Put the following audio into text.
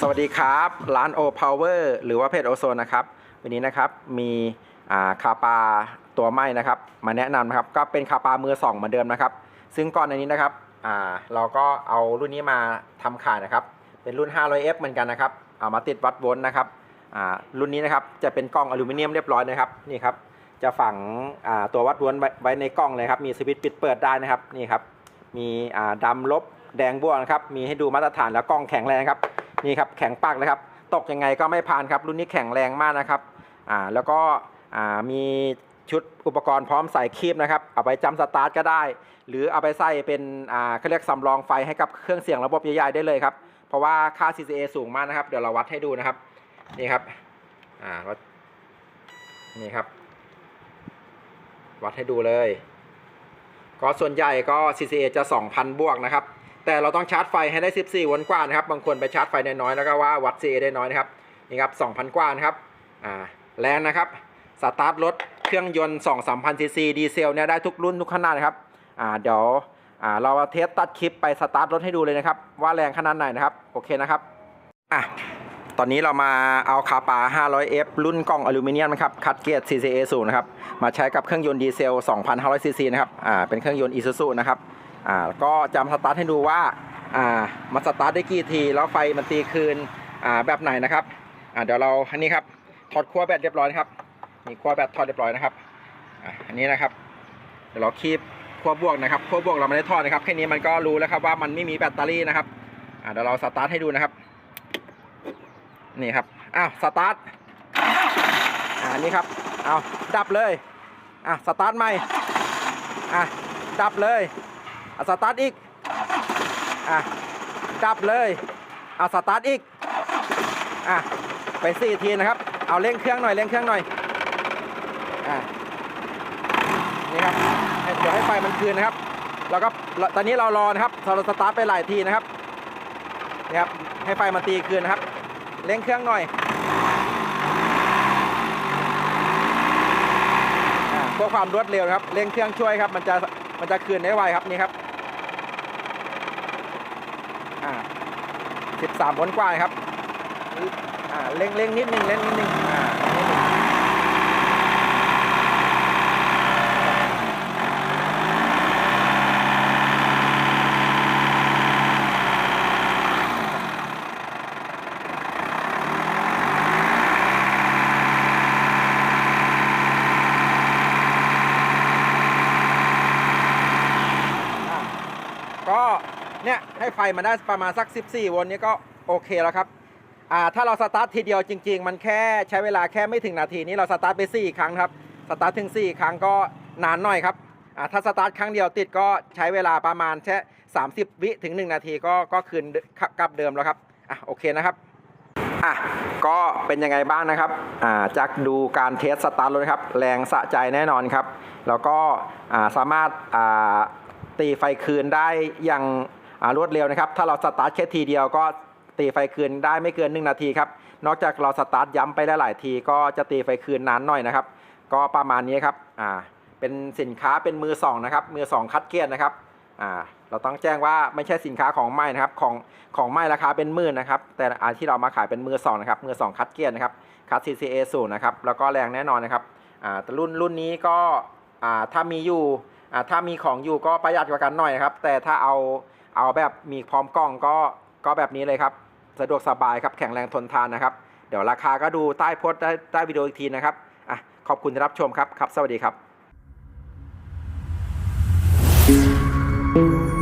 สวัสดีครับ ร้าน O Power หรือว่าเพจโอโซนนะครับ วันนี้นะครับมีคาปาตัวไหม้นะครับ มาแนะนำนะครับ ก็เป็นคาปามือสองเหมือนเดิมนะครับ ซึ่งก่อนในนี้นะครับเราก็เอารุ่นนี้มาทำขายนะครับ เป็นรุ่น 500F เหมือนกันนะครับ เอามาติดวัดโวลต์นะครับรุ่นนี้นะครับจะเป็นกล้องอลูมิเนียมเรียบร้อยนะครับ นี่ครับ จะฝังตัววัดโวลต์ไว้ในกล้องเลยครับ มีสวิตช์ปิดเปิดได้นะครับ นี่ครับ มีอ่าดำลบแดงบวกนะครับ มีให้ดูมาตรฐานแล้วกล้องแข็งแรงครับ นี่ครับแข็งปากเลยครับ ตกยังไงก็ไม่ผ่านครับ รุ่นนี้แข็งแรงมากนะครับอ่าแล้วก็อ่ามีชุดอุปกรณ์พร้อมใส่คีบนะครับ เอาไปจำสตาร์ทก็ได้ หรือเอาไปใส่เป็นอ่าเขาเรียกสำรองไฟให้กับเครื่องเสียงระบบใหญ่ๆได้เลยครับ เพราะว่าค่า CCA สูงมากนะครับ เดี๋ยวเราวัดให้ดูนะครับ นี่ครับอ่าวัดนี่ครับ วัดให้ดูเลย ก็ส่วนใหญ่ก็ CCA จะ 2,000 บวกนะครับ แต่เราต้องชาร์จไฟให้ได้ 14วลต์กว่านะครับ บางคนไปชาร์จไฟน้อยๆ แล้วก็ว่าวัด CA ได้น้อยนะครับ นี่ครับ 2,000 กว่านะครับ อ่า แรงนะครับ สตาร์ทรถเครื่องยนต์ 2-3,000ซีซีดีเซลเนี่ยได้ทุกรุ่นทุกขนาดนะครับ อ่า เดี๋ยว อ่า เราเทสตัดคลิปไปสตาร์ทรถให้ดูเลยนะครับ ว่าแรงขนาดไหนนะครับ โอเคนะครับ อะ ตอนนี้เรามาเอาคาปา 500F รุ่นกล่องอลูมิเนียมนะครับ คัดเกียร์ CCA 0นะครับ มาใช้กับเครื่องยนต์ดีเซล 2,500ซีซีนะครับ อ่า เป็นเครื่องยนต์ Isuzu นะครับ อ่าก็จำสตาร์ทให้ดูว่าอ่ามันสตาร์ทได้กี่ที แล้วไฟมันตีคืนอ่าแบบไหนนะครับอ่าเดี๋ยวเราอันนี้ครับถอดขั้วแบตเรียบร้อยนะครับมีขั้วแบตถอดเรียบร้อยนะครับอ่าอันนี้นะครับ เดี๋ยวเราคีบขั้วบวกนะครับขั้วบวกเราไม่ได้ทอดนะครับแค่นี้มันก็รู้แล้วครับว่ามันไม่มีแบตเตอรี่นะครับอ่าเดี๋ยวเราสตาร์ทให้ดูนะครับนี่ครับอ้าวสตาร์ทอ่านี่ครับเอาดับเลยอะสตาร์ทใหม่อะดับเลย สตาร์ทอีก อะดับเลยเอาสตาร์ทอีก อะ ไปสี่ทีนะครับ เอาเร่งเครื่องหน่อยเร่งเครื่องหน่อย อะ นี่ครับ เดี๋ยวให้ไฟมันคืนนะครับ แล้วก็ตอนนี้เรารอนะครับเราสตาร์ทไปหลายทีนะครับนี่ครับ ให้ไฟมันตีคืนนะครับ เร่งเครื่องหน่อยอ่าเพื่อความรวดเร็วครับ เร่งเครื่องช่วยครับ มันจะ มันจะคืนได้ไวครับ นี่ครับ อ่าสิบสามโวลกว่าครับ อ่าเร่งเร่งนิดนึงเร่งนิดนึงอ่านิดนึงอ่าก็ เนี่ยให้ไฟมันได้ประมาณสัก 14 โวลต์นี้ก็โอเคแล้วครับอ่าถ้าเราสตาร์ททีเดียวจริง ๆ มันแค่ใช้เวลาแค่ไม่ถึงนาทีนี้เราสตาร์ทไป4ครั้งครับสตาร์ทถึง 4 ครั้งก็นานหน่อยครับอ่าถ้าสตาร์ทครั้งเดียวติดก็ใช้เวลาประมาณแค่30 วิถึง 1 นาทีก็ก็คืนกลับเดิมแล้วครับอะโอเคนะครับอะก็เป็นยังไงบ้างนะครับอ่าจากดูการเทสสตาร์ทรถนะครับแรงสะใจแน่นอนครับ แล้วก็อ่าสามารถอ่าตีไฟคืนได้อย่าง รวดเร็วนะครับ ถ้าเราสตาร์ทแค่ทีเดียวก็ตีไฟคืนได้ไม่เกิน 1 นาทีครับ นอกจากเราสตาร์ทย้ำไปหลายทีก็จะตีไฟคืนนานหน่อยนะครับ ก็ประมาณนี้ครับ อ่า เป็นสินค้าเป็นมือสองนะครับ มือสองคัดเกียร์นะครับ อ่า เราต้องแจ้งว่าไม่ใช่สินค้าของใหม่นะครับ ของของใหม่ราคาเป็นหมื่นนะครับ แต่อันที่เรามาขายเป็นมือสองนะครับ มือสองคัดเกียร์นะครับ คัด CCA ศูนย์นะครับ แล้วก็แรงแน่นอนนะครับ อ่า แต่รุ่นรุ่นนี้ก็ อ่า ถ้ามีอยู่ อ่า ถ้ามีของอยู่ก็ประหยัดกว่ากันหน่อยครับ แต่ถ้าเอา เอาแบบมีพร้อมกล้องก็ก็แบบนี้เลยครับสะดวกสบายครับแข็งแรงทนทานนะครับ เดี๋ยวราคาก็ดูใต้โพสต์ใต้ใต้วิดีโออีกทีนะครับอะขอบคุณที่รับชมครับครับ สวัสดีครับ